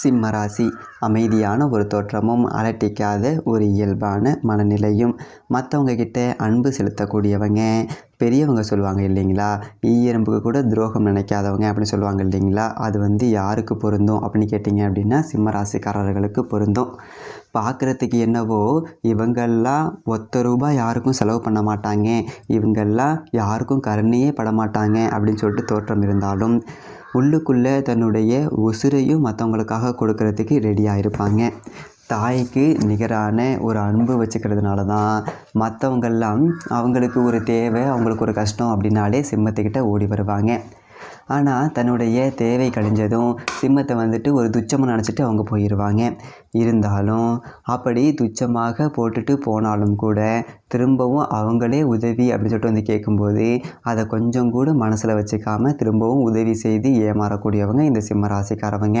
சிம்மராசி. அமைதியான ஒரு தோற்றமும் அலட்டிக்காத ஒரு இயல்பான மனநிலையும் மற்றவங்க கிட்ட அன்பு செலுத்தக்கூடியவங்க. பெரியவங்க சொல்லுவாங்க இல்லைங்களா? ஈயரம்புக்கு கூட துரோகம் நினைக்காதவங்க அப்படின்னு சொல்லுவாங்க இல்லைங்களா? அது வந்து யாருக்கு பொருந்தும் அப்படின்னு கேட்டிங்க அப்படின்னா சிம்மராசிக்காரர்களுக்கு பொருந்தும். பார்க்குறதுக்கு என்னவோ இவங்கெல்லாம் ஒத்த ரூபாய் யாருக்கும் செலவு பண்ண மாட்டாங்க. இவங்கெல்லாம் யாருக்கும் கருணையே பட மாட்டாங்க அப்படின்னு சொல்லிட்டு தோற்றம் இருந்தாலும் உள்ளுக்குள்ளே தன்னுடைய உசுரையும் மற்றவங்களுக்காக கொடுக்கறதுக்கு ரெடியாக இருப்பாங்க. தாய்க்கு நிகரான ஒரு அன்பு வச்சுக்கிறதுனால தான் மற்றவங்கெல்லாம் அவங்களுக்கு ஒரு தேவை அவங்களுக்கு ஒரு கஷ்டம் அப்படின்னாலே சிம்மத்துக்கிட்ட ஓடி வருவாங்க. ஆனால் தன்னுடைய தேவை கழிஞ்சதும் சிம்மத்தை வந்துட்டு ஒரு துச்சமாக நினச்சிட்டு அவங்க போயிடுவாங்க இருந்தாலும் அப்படி துச்சமாக போட்டுட்டு போனாலும் கூட திரும்பவும் அவங்களே உதவி அப்படின்னு சொல்லிட்டு வந்து கேட்கும்போது அதை கொஞ்சம் கூட மனசில் வச்சுக்காமல் திரும்பவும் உதவி செய்து ஏமாறக்கூடியவங்க இந்த சிம்ம ராசிக்காரவங்க.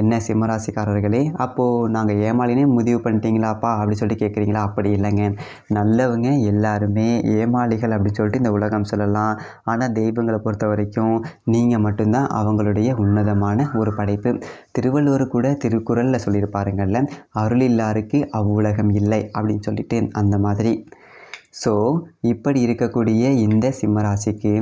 என்ன சிம்மராசிக்காரர்களே அப்போது நாங்கள் ஏமாளினே முடிவு பண்ணிட்டீங்களாப்பா? அப்படி சொல்லிட்டு கேட்குறீங்களா அப்படி இல்லைங்க. நல்லவங்க எல்லாருமே ஏமாளிகள் அப்படின்னு சொல்லிட்டு இந்த உலகம் சொல்லலாம். ஆனால் தெய்வங்களை பொறுத்த வரைக்கும் நீங்கள் மட்டும்தான் அவங்களுடைய உன்னதமான ஒரு படைப்பு. திருவள்ளுவர் கூட திருக்குறளில் சொல்லியிருப்பாருங்கள்ல அருள் இல்லாருக்கு அவ்வுலகம் இல்லை அப்படின்னு சொல்லிட்டு அந்த மாதிரி. ஸோ இப்படி இருக்கக்கூடிய இந்த சிம்மராசிக்கு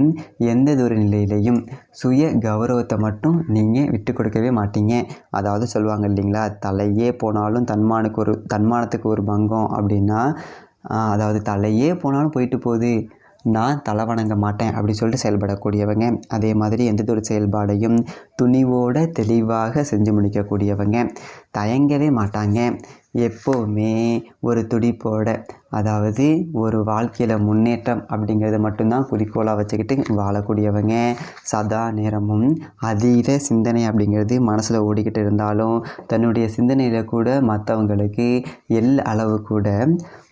எந்த ஒரு நிலையிலையும் சுய கௌரவத்தை மட்டும் நீங்கள் விட்டு கொடுக்கவே மாட்டீங்க. அதாவது சொல்லுவாங்க இல்லைங்களா தலையே போனாலும் தன்மானுக்கு ஒரு தன்மானத்துக்கு ஒரு பங்கம் அப்படின்னா அதாவது தலையே போனாலும் போயிட்டு போகுது. நான் தலை வணங்க மாட்டேன் அப்படி சொல்லிட்டு செயல்படக்கூடியவங்க அதே மாதிரி எந்த ஒரு செயல்பாடையும் துணிவோட தெளிவாக செஞ்சு முடிக்கக்கூடியவங்க. தயங்கவே மாட்டாங்க. எப்போவுமே ஒரு துடிப்போட அதாவது ஒரு வாழ்க்கையில் முன்னேற்றம் அப்படிங்கிறத மட்டும்தான் குறிக்கோளாக வச்சுக்கிட்டு வாழக்கூடியவங்க. சதா நேரமும் அதீத சிந்தனை அப்படிங்கிறது மனசில் ஓடிக்கிட்டு இருந்தாலும் தன்னுடைய சிந்தனையில் கூட மற்றவங்களுக்கு எல் அளவு கூட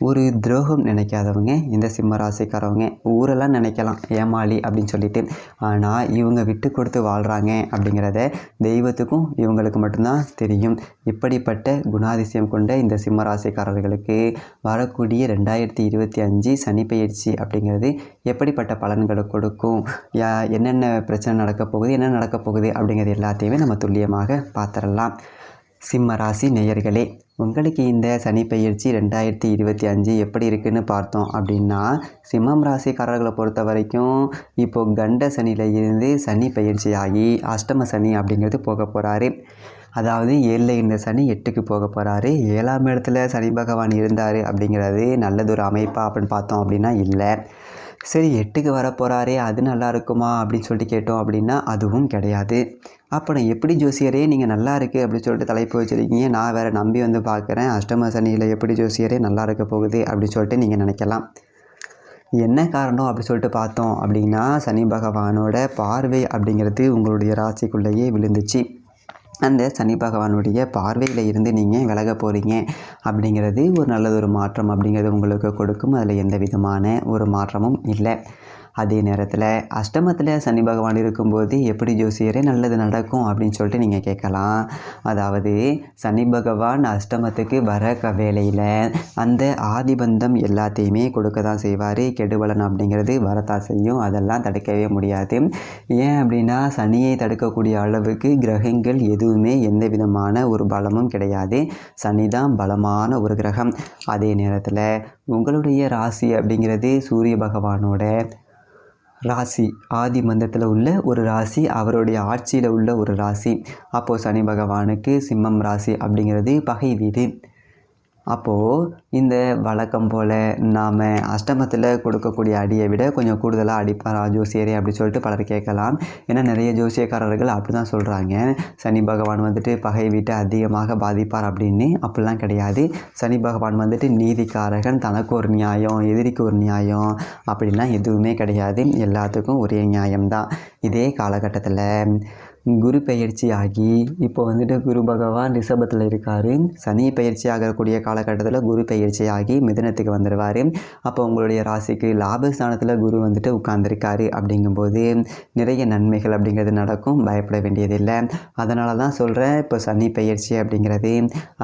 ஒரு துரோகம் நினைக்காதவங்க. இந்த சிம்மராசிக்காரவங்க ஊரெல்லாம் நினைக்கலாம் ஏமாளி அப்படின்னு சொல்லிட்டு. ஆனால் இவங்க விட்டு கொடுத்து வாழ்கிறாங்க அப்படிங்கிறத தெய்வத்துக்கும் இவங்களுக்கு மட்டும்தான் தெரியும். இப்படிப்பட்ட குணாதிசயம் கொண்ட இந்த சிம்ம ராசிக்காரர்களுக்கு வரக்கூடிய ரெண்டாயிரத்தி இருபத்தி அஞ்சு சனி அப்படிங்கிறது எப்படிப்பட்ட பலன்களை கொடுக்கும்? யா என்னென்ன பிரச்சனை நடக்க போகுது என்ன நடக்க போகுது அப்படிங்கிறது எல்லாத்தையுமே நம்ம துல்லியமாக பார்த்துடலாம். சிம்ம ராசி நேயர்களே உங்களுக்கு இந்த சனி பயிற்சி ரெண்டாயிரத்தி இருபத்தி அஞ்சு எப்படி இருக்குன்னு பார்த்தோம் அப்படின்னா சிம்மம் ராசிக்காரர்களை பொறுத்த வரைக்கும் இப்போது கண்ட சனியில் இருந்து சனி பயிற்சி ஆகி அஷ்டம சனி அப்படிங்கிறது போக போகிறாரு அதாவது ஏழில் இருந்த சனி எட்டுக்கு போக போகிறாரு ஏழாம் இடத்துல சனி பகவான் இருந்தார் அப்படிங்கிறது நல்லதொரு அமைப்பா அப்படின்னு பார்த்தோம் அப்படின்னா இல்லை. சரி எட்டுக்கு வர போகிறாரே அது நல்லா இருக்குமா அப்படின்னு சொல்லிட்டு கேட்டோம் அப்படின்னா அதுவும் கிடையாது. அப்புறம் எப்படி ஜோசியரே நீங்கள் நல்லா இருக்குது அப்படின்னு சொல்லிட்டு தலைப்பு வச்சுருக்கீங்க. நான் வேறு நம்பி வந்து பார்க்குறேன். அஷ்டம சனியில் எப்படி ஜோசியரே நல்லா இருக்க போகுது அப்படின்னு சொல்லிட்டு நீங்கள் நினைக்கலாம். என்ன காரணம் அப்படி சொல்லிட்டு பார்த்தோம் அப்படின்னா சனி பகவானோட பார்வை அப்படிங்கிறது உங்களுடைய ராசிக்குள்ளேயே விழுந்துச்சு. அந்த சனி பகவானுடைய பார்வையில் இருந்து நீங்கள் விலக போகிறீங்க அப்படிங்கிறது ஒரு நல்லதொரு மாற்றம் அப்படிங்கிறது உங்களுக்கு கொடுக்கும். அதில் எந்த விதமான ஒரு மாற்றமும் இல்லை. அதே நேரத்தில் அஷ்டமத்தில் சனி பகவான் இருக்கும்போது எப்படி ஜோசியரே நல்லது நடக்கும் அப்படின்னு சொல்லிட்டு நீங்கள் கேட்கலாம். அதாவது சனி பகவான் அஷ்டமத்துக்கு வர க வேலையில் அந்த ஆதிபந்தம் எல்லாத்தையுமே கொடுக்க தான் செய்வார் கெடுபலன் அப்படிங்கிறது வரத்தான் செய்யும் அதெல்லாம் தடுக்கவே முடியாது. ஏன் அப்படின்னா சனியை தடுக்கக்கூடிய அளவுக்கு கிரகங்கள் எதுவுமே எந்த விதமான ஒரு பலமும் கிடையாது. சனி தான் பலமான ஒரு கிரகம். அதே நேரத்தில் உங்களுடைய ராசி அப்படிங்கிறது சூரிய பகவானோட ராசி ஆதி மந்தத்தில் உள்ள ஒரு ராசி அவருடைய ஆட்சியில் உள்ள ஒரு ராசி. அப்போது சனி பகவானுக்கு சிம்மம் ராசி அப்படிங்கிறது பகை வீடு. அப்போது இந்த வழக்கம் போல் நாம் அஷ்டமத்தில் கொடுக்கக்கூடிய அடியை விட கொஞ்சம் கூடுதலாக அடிப்பாரா ஜோசியரே அப்படி சொல்லிட்டு பலர் கேட்கலாம். ஏன்னா நிறைய ஜோசியக்காரர்கள் அப்படி தான் சொல்கிறாங்க சனி பகவான் வந்துட்டு பகை வீட்டை அதிகமாக பாதிப்பார் அப்படின்னு. அப்படிலாம் கிடையாது. சனி பகவான் வந்துட்டு நீதிக்காரகன் தனக்கு ஒரு நியாயம் எதிரிக்கு ஒரு நியாயம் அப்படிலாம் எதுவுமே கிடையாது. எல்லாத்துக்கும் ஒரே நியாயம்தான். இதே காலகட்டத்தில் குரு பெயர்ச்சி ஆகி இப்போ வந்துட்டு குரு பகவான் ரிஷபத்தில் இருக்கார். சனி பயிற்சி ஆகக்கூடிய காலகட்டத்தில் குரு பயிற்சி ஆகி மிதனத்துக்கு வந்துடுவார் அப்போ உங்களுடைய ராசிக்கு லாபஸ்தானத்தில் குரு வந்துட்டு உட்கார்ந்துருக்காரு அப்படிங்கும்போது நிறைய நன்மைகள் அப்படிங்கிறது நடக்கும். பயப்பட வேண்டியதில்லை. அதனால தான் சொல்கிறேன் இப்போ சனி பயிற்சி அப்படிங்கிறது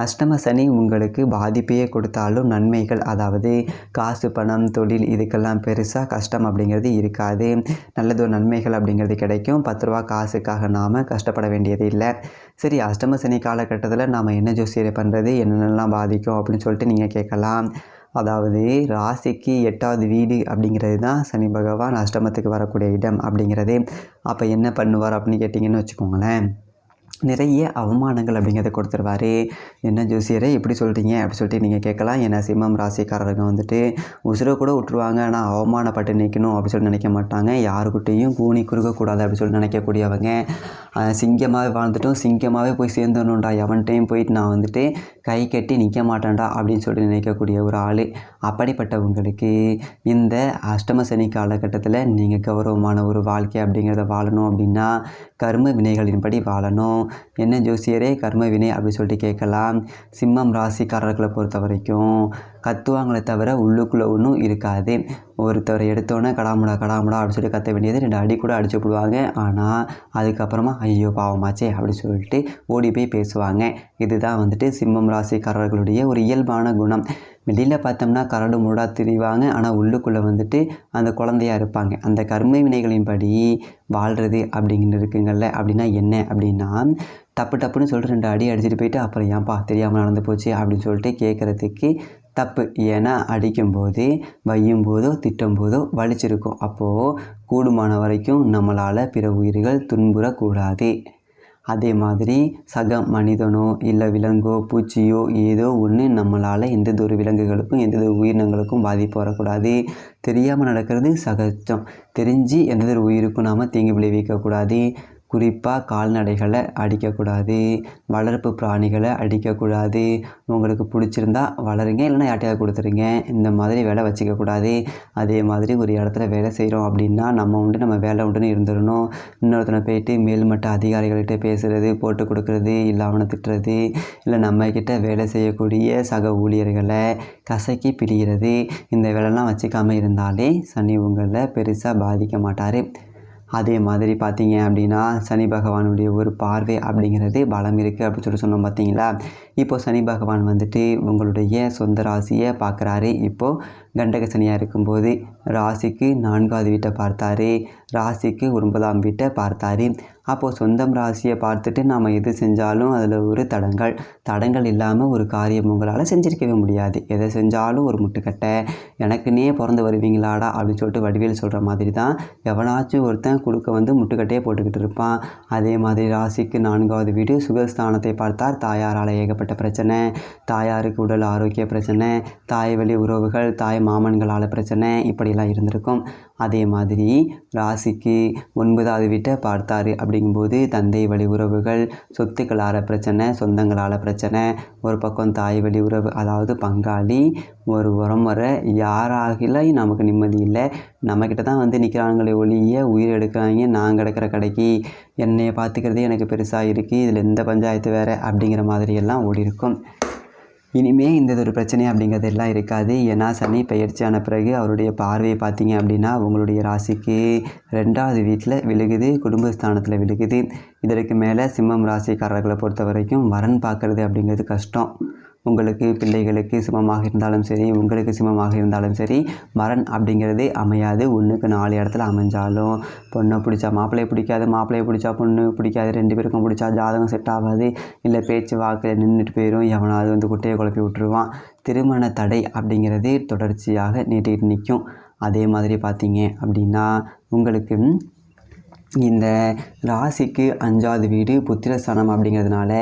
அஷ்டம சனி உங்களுக்கு பாதிப்பையே கொடுத்தாலும் நன்மைகள் அதாவது காசு பணம் தொழில் இதுக்கெல்லாம் பெருசாக கஷ்டம் அப்படிங்கிறது இருக்காது. நல்லது நன்மைகள் அப்படிங்கிறது கிடைக்கும். பத்து ரூபா காசுக்காக நான் நாம் கஷ்டப்பட வேண்டியது இல்லை. சரி அஷ்டம சனி காலகட்டத்தில் நாம் என்ன ஜோசியரை பண்ணுறது என்னென்னலாம் பாதிக்கும்? அப்படின்னு சொல்லிட்டு நீங்கள் கேட்கலாம். அதாவது ராசிக்கு எட்டாவது வீடு அப்படிங்கிறது தான் சனி பகவான் அஷ்டமத்துக்கு வரக்கூடிய இடம் அப்படிங்கிறது. அப்போ என்ன பண்ணுவார் அப்படின்னு கேட்டிங்கன்னு வச்சுக்கோங்களேன். நிறைய அவமானங்கள் அப்படிங்கிறத கொடுத்துருவாரு. என்ன ஜோசியரே இப்படி சொல்கிறீங்க அப்படி சொல்லிட்டு நீங்கள் கேட்கலாம். ஏன்னா சிம்மம் ராசிக்காரருங்க வந்துட்டு உசுரை கூட விட்டுருவாங்க. ஆனால் அவமானப்பட்டு நிற்கணும் அப்படி சொல்லி நினைக்க மாட்டாங்க. யாருக்கிட்டேயும் கூனி குறுக்கக்கூடாது அப்படி சொல்லி நினைக்கக்கூடியவங்க. சிங்கமாகவே வாழ்ந்துட்டும். சிங்கமாகவே போய் சேர்ந்துடணும்டா. எவன்கிட்டையும் போயிட்டு நான் வந்துட்டு கை கட்டி நிற்க மாட்டேன்டா அப்படின்னு சொல்லி நினைக்கக்கூடிய ஒரு ஆள் அப்படிப்பட்டவங்களுக்கு இந்த அஷ்டம சனி காலகட்டத்தில் நீங்கள் கௌரவமான ஒரு வாழ்க்கை அப்படிங்கிறத வாழணும் அப்படின்னா கர்ம வினைகளின்படி வாழணும். என்ன ஜோசியரே? கர்ம வினை அப்படின்னு சொல்லிட்டு கேட்கலாம். சிம்மம் ராசிக்காரர்களை பொறுத்த வரைக்கும் கத்துவாங்களே தவிர உள்ளுக்குள்ளே ஒன்றும் இருக்காது. ஒருத்தரை எடுத்தோன்னே கடாமுடா கடாமுடா அப்படின்னு சொல்லி கத்த வேண்டியது ரெண்டு அடி கூட அடிச்சு விடுவாங்க. ஆனால் அதுக்கப்புறமா ஐயோ பாவமாச்சே அப்படி சொல்லிட்டு ஓடி போய் பேசுவாங்க. இதுதான் வந்துட்டு சிம்மம் ராசிக்காரர்களுடைய ஒரு இயல்பான குணம். வெளியில் பார்த்தோம்னா கரடு முரடாக திரிவாங்க. ஆனால் உள்ளுக்குள்ளே வந்துட்டு அந்த குழந்தையா இருப்பாங்க. அந்த கர்ம வினைகளின்படி வாழ்கிறது அப்படிங்கிட்டு இருக்குங்கள்ல அப்படின்னா என்ன? அப்படின்னா தப்பு டப்புன்னு சொல்லிட்டு ரெண்டு அடி அடிச்சுட்டு போயிட்டு அப்புறம் ஏன்ப்பா தெரியாமல் நடந்து போச்சு அப்படின்னு சொல்லிட்டு கேட்குறதுக்கு தப்பு ஏன்னா அடிக்கும்போது வையும் போதோ திட்டும் போதோ வலிச்சிருக்கும். அப்போது கூடுமான வரைக்கும் நம்மளால் பிற உயிர்கள் துன்புறக்கூடாது. அதே மாதிரி சக மனிதனோ இல்லை விலங்கோ பூச்சியோ ஏதோ ஒன்று நம்மளால் எந்த ஒரு விலங்குகளுக்கும் எந்த ஒரு உயிரினங்களுக்கும் பாதிப்பு வரக்கூடாது. தெரியாமல் நடக்கிறது சகஜம். தெரிஞ்சு எந்த ஒரு உயிருக்கும் நாம் தீங்கு விளைவிக்கக்கூடாது. குறிப்பாக கால்நடைகளை அடிக்கக்கூடாது வளர்ப்பு பிராணிகளை அடிக்கக்கூடாது. உங்களுக்கு பிடிச்சிருந்தா வளருங்க இல்லைன்னா யார்ட்டையாவது கொடுத்துருங்க. இந்த மாதிரி வேலை வச்சுக்கக்கூடாது. அதே மாதிரி ஒரு இடத்துல வேலை செய்கிறோம் அப்படின்னா நம்ம உண்டு நம்ம வேலை உண்டுன்னு இருந்துடணும். இன்னொருத்தனை போயிட்டு மேல்மட்ட அதிகாரிகள்கிட்ட பேசுகிறது போட்டு கொடுக்குறது இல்லை அவனை திட்டுறது இல்லை நம்மக்கிட்ட வேலை செய்யக்கூடிய சக ஊழியர்களை கசக்கி பிரிகிறது இந்த வேலைலாம் வச்சுக்காமல் இருந்தாலே சனி உங்களை பெருசாக பாதிக்க மாட்டார். அதே மாதிரி பார்த்தீங்க அப்படின்னா சனி பகவானுடைய ஒரு பார்வை அப்படிங்கிறது பலம் இருக்குது அப்படின்னு சொல்லி சொன்னோம் பார்த்தீங்களா? இப்போது சனி பகவான் வந்துட்டு உங்களுடைய சொந்த ராசியை பார்க்குறாரு. இப்போது கண்டக சனியாக இருக்கும்போது ராசிக்கு நான்காவது வீட்டை பார்த்தாரு. ராசிக்கு ஒன்பதாம் வீட்டை பார்த்தாரு. அப்போது சொந்தம் ராசியை பார்த்துட்டு நாம் எது செஞ்சாலும் அதில் ஒரு தடங்கள். தடங்கள் இல்லாமல் ஒரு காரியம் உங்களால் செஞ்சிருக்கவே முடியாது. எதை செஞ்சாலும் ஒரு முட்டுக்கட்டை எனக்குன்னே பிறந்து வருவீங்களாடா அப்படின்னு சொல்லிட்டு வடிவேல் சொல்கிற மாதிரி தான் எவனாச்சும் ஒருத்தன் கொடுக்க வந்து முட்டுக்கட்டையே போட்டுக்கிட்டு இருப்பான். அதே மாதிரி ராசிக்கு நான்காவது வீடு சுகஸ்தானத்தை பார்த்தார். தாயாரால் ஏகப்பட்ட பிரச்சனை தாயாருக்கு உடல் ஆரோக்கிய பிரச்சனை தாய் வழி உறவுகள் தாய் தாய் மாமன்களால் பிரச்சனை இப்படிலாம் இருந்திருக்கும். அதே மாதிரி ராசிக்கு ஒன்பதாவது வீட்டை பார்த்தாரு அப்படிங்கும்போது தந்தை வழி உறவுகள் சொத்துக்களால் பிரச்சனை சொந்தங்களால் பிரச்சனை ஒரு பக்கம் தாய் வழி உறவு அதாவது பங்காளி ஒரு உரம் வர நமக்கு நிம்மதி இல்லை. நம்மக்கிட்ட தான் வந்து நிற்கிறாங்களே ஒழிய உயிர் எடுக்கிறாங்க நான் கிடக்கிற கடைக்கு. என்னையை பார்த்துக்கிறதே எனக்கு பெருசாக இருக்குது இதில் எந்த பஞ்சாயத்து வேறு அப்படிங்கிற மாதிரியெல்லாம் ஓடி இருக்கும் இனிமே இந்த ஒரு பிரச்சனை அப்படிங்கிறது எல்லாம் இருக்காது. ஏன்னா சனி பயிற்சியான பிறகு அவருடைய பார்வையை பார்த்தீங்க அப்படின்னா உங்களுடைய ராசிக்கு ரெண்டாவது வீட்டில் விழுகுது குடும்பஸ்தானத்தில் விழுகுது. இதற்கு மேலே சிம்மம் ராசிக்காரர்களை பொறுத்த வரைக்கும் வரன் பார்க்குறது அப்படிங்கிறது கஷ்டம். உங்களுக்கு பிள்ளைகளுக்கு சிமமாக இருந்தாலும் சரி உங்களுக்கு சிமமாக இருந்தாலும் சரி மரண் அப்படிங்கிறது அமையாது. ஒன்றுக்கு நாலு இடத்துல அமைஞ்சாலும் பொண்ணை பிடிச்சா மாப்பிள்ளையை பிடிக்காது மாப்பிள்ளையை பிடிச்சா பொண்ணு பிடிக்காது ரெண்டு பேருக்கும் பிடிச்சா ஜாதகம் செட் ஆகாது. இல்லை பேச்சு வாக்கில் நின்றுட்டு போயிடும் எவனாவது வந்து குட்டையை குழப்பி விட்டுருவான். திருமண தடை அப்படிங்கிறது தொடர்ச்சியாக நீட்டிகிட்டு நிற்கும். அதே மாதிரி பார்த்தீங்க அப்படின்னா உங்களுக்கு இந்த ராசிக்கு அஞ்சாவது வீடு புத்திரஸ்தானம் அப்படிங்கிறதுனால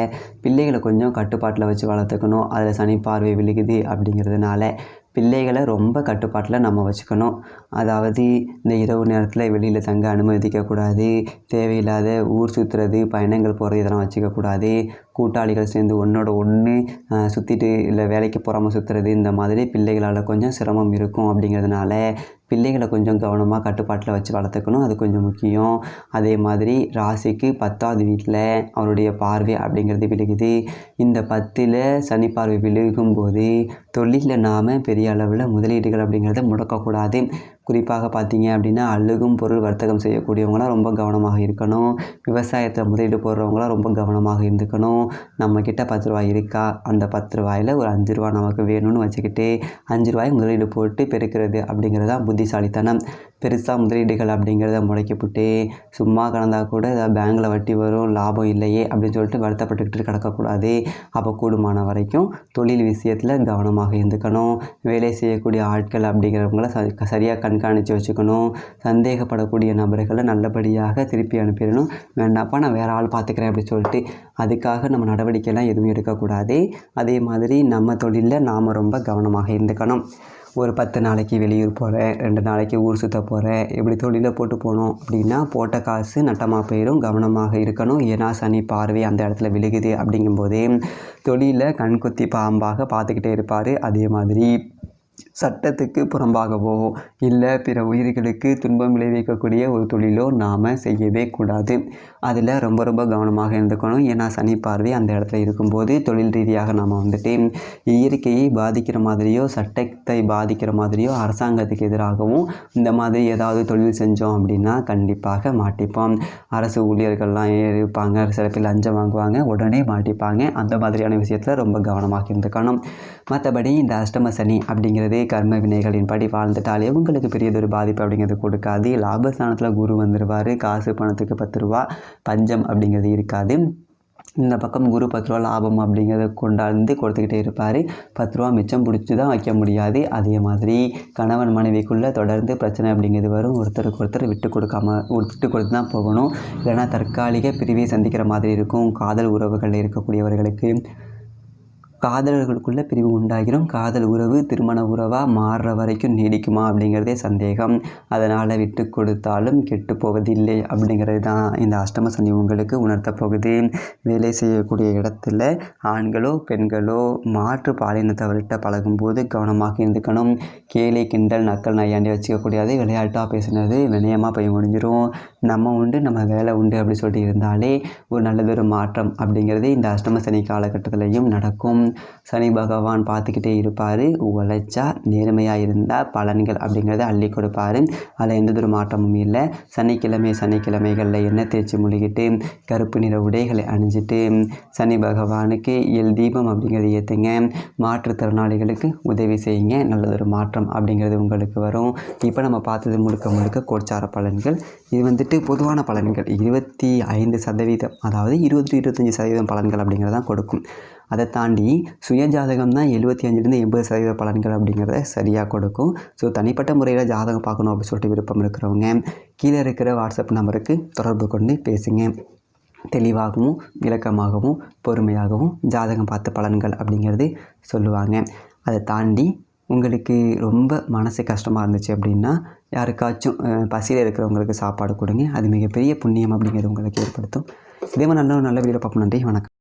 பிள்ளைகளை கொஞ்சம் கட்டுப்பாட்டில் வச்சு வளர்த்துக்கணும். அதில் சனி பார்வை விழுகுது அப்படிங்கிறதுனால பிள்ளைகளை ரொம்ப கட்டுப்பாட்டில் நம்ம வச்சுக்கணும். அதாவது இந்த இரவு நேரத்தில் வெளியில் தங்க அனுமதிக்கக்கூடாது. தேவையில்லாத ஊர் சுற்றுறது பயணங்கள் போகிறது இதெல்லாம் வச்சுக்கக்கூடாது. கூட்டாளிகள் சேர்ந்து ஒன்றோட ஒன்று சுற்றிட்டு இல்லை வேலைக்கு போகாமல் சுற்றுறது இந்த மாதிரி பிள்ளைகளால் கொஞ்சம் சிரமம் இருக்கும் அப்படிங்கிறதுனால பிள்ளைகளை கொஞ்சம் கவனமாக கட்டுப்பாட்டில் வச்சு வளர்த்துக்கணும். அது கொஞ்சம் முக்கியம். அதே மாதிரி ராசிக்கு பத்தாவது வீட்டில் அவருடைய பார்வை அப்படிங்கிறது விழுகுது. இந்த பத்தில் சனி பார்வை விழுகும்போது தொழிலில் நாம் பெரிய அளவில் முதலீடுகள் அப்படிங்கிறத முடக்கக்கூடாது. குறிப்பாக பார்த்தீங்க அப்படின்னா அழுகும் பொருள் வர்த்தகம் செய்யக்கூடியவங்களாம் ரொம்ப கவனமாக இருக்கணும். விவசாயத்தில் முதலீடு போடுறவங்களாம் ரொம்ப கவனமாக இருந்துக்கணும். நம்மக்கிட்ட பத்து ரூபாய் இருக்கா? அந்த பத்து ரூபாயில் ஒரு அஞ்சு ரூபா நமக்கு வேணும்னு வச்சுக்கிட்டு அஞ்சு ரூபாய் முதலீடு போட்டு பெருக்கிறது அப்படிங்கிறது தான் புத்திசாலித்தனம். பெருசாக முதலீடுகள் அப்படிங்கிறத முடக்கிப்புட்டு சும்மா கலந்தால் கூட ஏதாவது பேங்கில் வட்டி வரும் லாபம் இல்லையே அப்படின்னு சொல்லிட்டு வருத்தப்பட்டுக்கிட்டு கிடக்கக்கூடாது. அப்போ கூடுமான வரைக்கும் தொழில் விஷயத்தில் கவனமாக இருந்துக்கணும். வேலை செய்யக்கூடிய ஆட்கள் அப்படிங்கிறவங்கள ச சரியாக கண்காணித்து வச்சுக்கணும். சந்தேகப்படக்கூடிய நபர்களை நல்லபடியாக திருப்பி அனுப்பிடணும். வேண்டாப்பா நான் வேறு ஆள் பார்த்துக்கிறேன் அப்படின்னு சொல்லிட்டு அதுக்காக நம்ம நடவடிக்கைலாம் எதுவும் எடுக்கக்கூடாது. அதே மாதிரி நம்ம தொழிலில் நாம் ரொம்ப கவனமாக இருந்துக்கணும். ஒரு பத்து நாளைக்கு வெளியூர் போகிறேன் ரெண்டு நாளைக்கு ஊர் சுற்ற போகிறேன் இப்படி தொழிலில் போட்டு போனோம் அப்படின்னா போட்ட காசு நட்டமாக போயிடும் கவனமாக இருக்கணும். ஏன்னா சனி பார்வை அந்த இடத்துல விழுகுது அப்படிங்கும்போதே தொழிலில் கண்குத்தி பாம்பாக பார்த்துக்கிட்டே இருப்பார். அதே மாதிரி சட்டத்துக்கு புறம்பாகவோ இல்லை பிற உயிர்களுக்கு துன்பம் விளைவிக்கக்கூடிய ஒரு தொழிலோ நாம் செய்யவே கூடாது. அதில் ரொம்ப ரொம்ப கவனமாக இருந்துக்கணும். ஏன்னா சனி பார்வை அந்த இடத்துல இருக்கும்போது தொழில் ரீதியாக நாம் வந்துட்டு இயற்கையை பாதிக்கிற மாதிரியோ சட்டத்தை பாதிக்கிற மாதிரியோ அரசாங்கத்துக்கு எதிராகவும் இந்த மாதிரி ஏதாவது தொழில் செஞ்சோம் அப்படின்னா கண்டிப்பாக மாட்டிப்போம். அரசு ஊழியர்கள்லாம் இருப்பாங்க. சில பேர் லஞ்சம் வாங்குவாங்க. உடனே மாட்டிப்பாங்க. அந்த மாதிரியான விஷயத்தில் ரொம்ப கவனமாக இருந்துக்கணும். மற்றபடி இந்த அஷ்டம சனி அப்படிங்கிறது கர்ம வினைகளின் படி வாழ்ந்துட்டாலே உங்களுக்கு பெரியதொரு பாதிப்பு அப்படிங்கிறது கொடுக்காது. லாபஸ்தானத்தில் குரு வந்துடுவார் காசு பணத்துக்கு பத்து ரூபா. பஞ்சம் அப்படிங்கிறது இருக்காது. இந்த பக்கம் குரு பத்து ரூபா லாபம் அப்படிங்கிறத கொண்டாந்து கொடுத்துக்கிட்டே இருப்பார். பத்து ரூபா மிச்சம் பிடிச்சி தான் வைக்க முடியாது. அதே மாதிரி கணவன் மனைவிக்குள்ளே தொடர்ந்து பிரச்சனை அப்படிங்கிறது வரும். ஒருத்தருக்கு ஒருத்தர் விட்டு கொடுக்காம விட்டு கொடுத்து தான் போகணும். இல்லைன்னா தற்காலிக பிரிவை சந்திக்கிற மாதிரி இருக்கும். காதல் உறவுகளில் இருக்கக்கூடியவர்களுக்கு காதலர்களுக்குள்ளே பிரிவு உண்டாகிடும் காதல் உறவு திருமண உறவாக மாறுற வரைக்கும் நீடிக்குமா அப்படிங்கிறதே சந்தேகம். அதனால் விட்டு கொடுத்தாலும் கெட்டு போவதில்லை அப்படிங்கிறது தான் இந்த அஷ்டம சனி உங்களுக்கு உணர்த்த போகுது. வேலை செய்யக்கூடிய இடத்துல ஆண்களோ பெண்களோ மாற்று பாலினத்தவர்கிட்ட பழகும்போது கவனமாக இருந்துக்கணும். கேலி கிண்டல் நக்கல் நையாண்டி வச்சுக்கக்கூடாது விளையாட்டாக பேசுனது வினயமாக போய் முடிஞ்சிடும் நம்ம உண்டு நம்ம வேலை உண்டு அப்படி சொல்லிட்டு இருந்தாலே ஒரு நல்லதொரு மாற்றம் அப்படிங்கிறது இந்த அஷ்டம சனி காலகட்டத்திலையும் நடக்கும். சனி பகவான் பார்த்துக்கிட்டே இருப்பார் உழைச்சா நேர்மையாக இருந்தால் பலன்கள் அப்படிங்கிறத அள்ளி கொடுப்பாரு. அதில் எந்த ஒரு மாற்றமும் இல்லை. சனிக்கிழமை சனிக்கிழமைகளில் எண்ணெய் தேய்ச்சி முழுகிட்டு கருப்பு நிற உடைகளை அணிஞ்சிட்டு சனி பகவானுக்கு எல் தீபம் அப்படிங்கிறத ஏற்றுங்க மாற்றுத்திறனாளிகளுக்கு உதவி செய்யுங்க. நல்லதொரு மாற்றம் அப்படிங்கிறது உங்களுக்கு வரும். இப்போ நம்ம பார்த்தது முழுக்க முழுக்க கோச்சார பலன்கள். இது வந்து வந்துட்டு பொதுவான பலன்கள். இருபத்தி ஐந்து சதவீதம் அதாவது இருபது இருபத்தஞ்சி சதவீதம் பலன்கள் அப்படிங்கிறத தான் கொடுக்கும். அதை தாண்டி சுயஜாதகம் தான் எழுபத்தி அஞ்சுலேருந்து எண்பது சதவீத பலன்கள் அப்படிங்கிறத சரியாக கொடுக்கும். ஸோ தனிப்பட்ட முறையில் ஜாதகம் பார்க்கணும் அப்படின்னு சொல்லிட்டு விருப்பம் இருக்கிறவங்க கீழே இருக்கிற வாட்ஸ்அப் நம்பருக்கு தொடர்பு கொண்டு பேசுங்க. தெளிவாகவும் விளக்கமாகவும் பொறுமையாகவும் ஜாதகம் பார்த்த பலன்கள் அப்படிங்கிறது சொல்லுவாங்க. அதை தாண்டி உங்களுக்கு ரொம்ப மனசு கஷ்டமாக இருந்துச்சு அப்படின்னா யாருக்காச்சும் பசியில் இருக்கிறவங்களுக்கு சாப்பாடு கொடுங்க. அது மிகப்பெரிய புண்ணியம் அப்படிங்கிறது உங்களுக்கு ஏற்படுத்தும். இதே மாதிரி நல்ல ஒரு நல்ல வீடியோ பார்ப்போம். நன்றி. வணக்கம்.